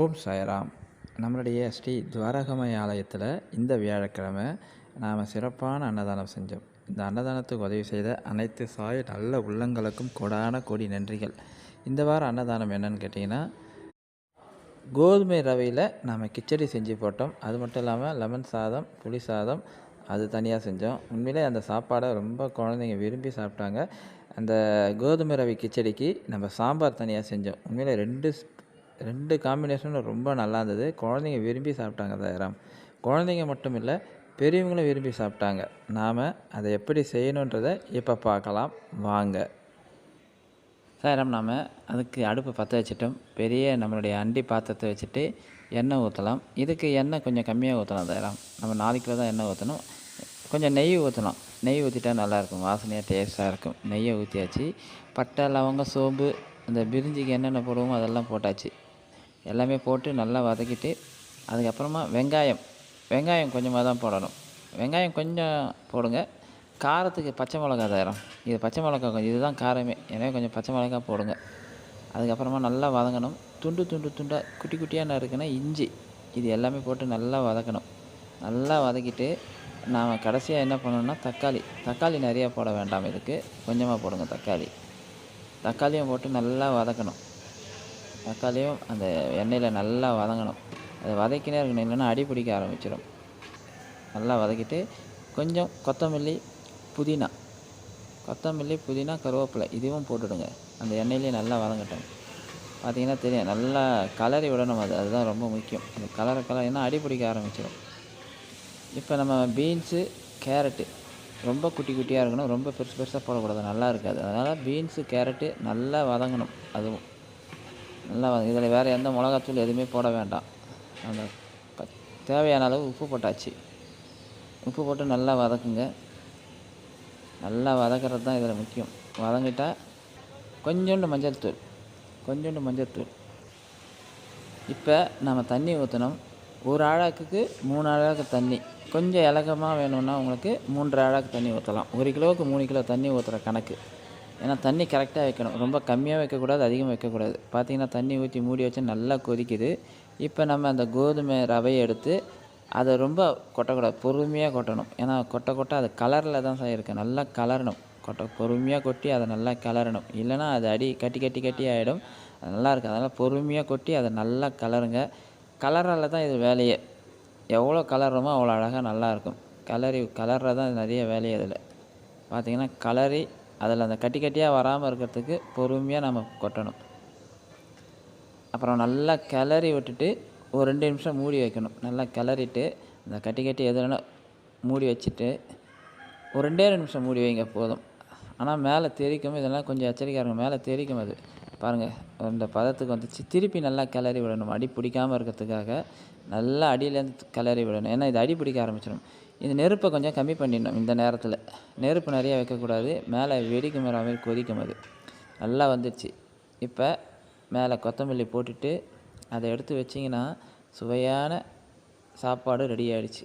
ஓம் சாய்ராம். நம்மளுடைய ஸ்ரீ துவாரகமய ஆலயத்தில் இந்த வியாழக்கிழமை நாம் சிறப்பான அன்னதானம் செஞ்சோம். இந்த அன்னதானத்துக்கு உதவி செய்த அனைத்து சாய் நல்ல உள்ளங்களுக்கும் கொடான கோடி நன்றிகள். இந்த வாரம் அன்னதானம் என்னன்னு கேட்டிங்கன்னா கோதுமை ரவையில் நாம் கிச்சடி செஞ்சு போட்டோம். அது மட்டும் இல்லாமல் லெமன் சாதம் புளி சாதம் அது தனியாக செஞ்சோம். உண்மையிலே அந்த சாப்பாடை ரொம்ப குழந்தைங்க விரும்பி சாப்பிட்டாங்க. அந்த கோதுமை ரவை கிச்சடிக்கு நம்ம சாம்பார் தனியாக செஞ்சோம். உண்மையிலே ரெண்டு ரெண்டு காம்பினேஷனும் ரொம்ப நல்லா இருந்தது. குழந்தைங்க விரும்பி சாப்பிட்டாங்க தயாராம் குழந்தைங்க மட்டும் இல்லை பெரியவங்களும் விரும்பி சாப்பிட்டாங்க. நாம் அதை எப்படி செய்யணுன்றதை இப்போ பார்க்கலாம். வாங்க. சாரம் நாம் அதுக்கு அடுப்பு பற்ற வச்சுட்டோம். பெரிய நம்மளுடைய அண்டி பாத்திரத்தை வச்சுட்டு எண்ணெய் ஊற்றலாம் இதுக்கு எண்ணெய் கொஞ்சம் கம்மியாக ஊற்றலாம் தயாராம் நம்ம நாலு கிலோ தான் எண்ணெய் ஊற்றணும் கொஞ்சம் நெய் ஊற்றலாம் நெய் ஊற்றிட்டா நல்லாயிருக்கும் வாசனையாக டேஸ்ட்டாக இருக்கும். நெய்யை ஊற்றியாச்சு பட்டை லவங்க சோம்பு அந்த பிரிஞ்சிக்கு என்னென்ன போடுவோமோ அதெல்லாம் போட்டாச்சு. எல்லாமே போட்டு நல்லா வதக்கிட்டு அதுக்கப்புறமா வெங்காயம் வெங்காயம் கொஞ்சமாக தான் போடணும். வெங்காயம் கொஞ்சம் போடுங்க. காரத்துக்கு பச்சை மிளகா தயாரம். இது பச்சை மிளகா கொஞ்சம் இதுதான் காரமே. எனவே கொஞ்சம் பச்சை மிளகா போடுங்க. அதுக்கப்புறமா நல்லா வதங்கணும். துண்டு துண்டு துண்டாக குட்டி குட்டியாக நறுக்குன்னா இஞ்சி. இது எல்லாமே போட்டு நல்லா வதக்கணும். நல்லா வதக்கிட்டு நாம் கடைசியாக என்ன பண்ணணும்னா தக்காளி. தக்காளி நிறையா போட வேண்டாம் இதுக்கு. கொஞ்சமாக போடுங்க தக்காளி. தக்காளியும் போட்டு நல்லா வதக்கணும். தக்காளியும் அந்த எண்ணெயில் நல்லா வதங்கணும். அது வதக்கினே இருக்கணும் இல்லைன்னா அடி பிடிக்க ஆரம்பிச்சிடும் நல்லா வதக்கிட்டு கொஞ்சம் கொத்தமல்லி புதினா. கொத்தமல்லி புதினா கருவேப்பிலை இதுவும் போட்டுடுங்க. அந்த எண்ணெயிலே நல்லா வதங்கட்டும். பார்த்திங்கன்னா தெரியும் நல்லா கலரி விடணும் அது. அதுதான் ரொம்ப முக்கியம். அந்த கலரை கலர் ஏன்னா அடி பிடிக்க ஆரம்பிச்சிடும் இப்போ நம்ம பீன்ஸு கேரட்டு. ரொம்ப குட்டி குட்டியாக இருக்கணும். ரொம்ப பெருசு பெருசாக போடக்கூடாது. நல்லா இருக்காது. அதனால் பீன்ஸு கேரட்டு நல்லா வதங்கணும். அதுவும். நல்லா இதில் வேறு எந்த மிளகாத்தூள் எதுவுமே போட வேண்டாம். அந்த தேவையான அளவு உப்பு போட்டாச்சு. உப்பு போட்டு நல்லா வதக்குங்க. நல்லா வதக்கிறது தான் இதில் முக்கியம். வதங்கிட்டால் கொஞ்சோண்டு மஞ்சள் தூள் கொஞ்சோண்டு மஞ்சள் தூள். இப்போ நம்ம தண்ணி ஊற்றணும் ஒரு அழகுக்கு மூணு அழகு தண்ணி. கொஞ்சம் இலக்கமாக வேணும்னா உங்களுக்கு மூன்று அழகு தண்ணி ஊற்றலாம் ஒரு கிலோவுக்கு மூணு கிலோ தண்ணி ஊற்றுற கணக்கு. ஏன்னா தண்ணி கரெக்டாக வைக்கணும். ரொம்ப கம்மியாக வைக்கக்கூடாது அதிகமாக வைக்கக்கூடாது. பார்த்திங்கன்னா தண்ணி ஊற்றி மூடி வச்சு நல்லா கொதிக்குது. இப்போ நம்ம அந்த கோதுமை ரவையை எடுத்து அதை ரொம்ப கொட்டக்கூடாது பொறுமையாக கொட்டணும். ஏன்னா கொட்ட கொட்ட அது கலரில் தான் சார் இருக்குது நல்லா கலரணும். கொட்ட பொறுமையாக கொட்டி அதை நல்லா கலரணும். இல்லைன்னா அது அடி கட்டி கட்டி கட்டி ஆகிடும் நல்லா அதனால் பொறுமையாக கொட்டி அதை நல்லா கலருங்க. கலரால் தான் இது வேலையே. எவ்வளோ கலர்றோமோ அவ்வளோ அழகாக நல்லாயிருக்கும் கலரி கலரில் தான் நிறைய வேலையே அதில். பார்த்தீங்கன்னா கலரி அதில் அந்த கட்டி கட்டியாக வராமல் இருக்கிறதுக்கு பொறுமையாக நம்ம கொட்டணும். அப்புறம் நல்லா கிளறி விட்டுட்டு ஒரு ரெண்டு நிமிஷம் மூடி வைக்கணும். நல்லா கிளறிட்டு அந்த கட்டி கட்டி எதுனா மூடி வச்சுட்டு ஒரு ரெண்டே ரெண்டு நிமிஷம் மூடி வைங்க போதும். ஆனால் மேலே தெரிக்கும் இதெல்லாம் கொஞ்சம் எச்சரிக்கையாக இருக்கும். மேலே தெரிக்கும் அது. பாருங்கள் இந்த பதத்துக்கு வந்துச்சு. திருப்பி நல்லா கிளறி விடணும். அடி பிடிக்காமல் இருக்கிறதுக்காக நல்லா அடியிலேருந்து கிளறி விடணும். ஏன்னா இது அடி பிடிக்க ஆரம்பிச்சிடும். இந்த நெருப்பை கொஞ்சம் கம்மி பண்ணிடணும் இந்த நேரத்தில். நெருப்பு நிறைய வைக்கக்கூடாது மேலே வெடிக்கும் வர மாதிரி கொதிக்கும் அது நல்லா வந்துடுச்சு. இப்போ மேலே கொத்தமல்லி போட்டுட்டு அதை எடுத்து வச்சிங்கன்னா சுவையான சாப்பாடு ரெடி ஆகிடுச்சு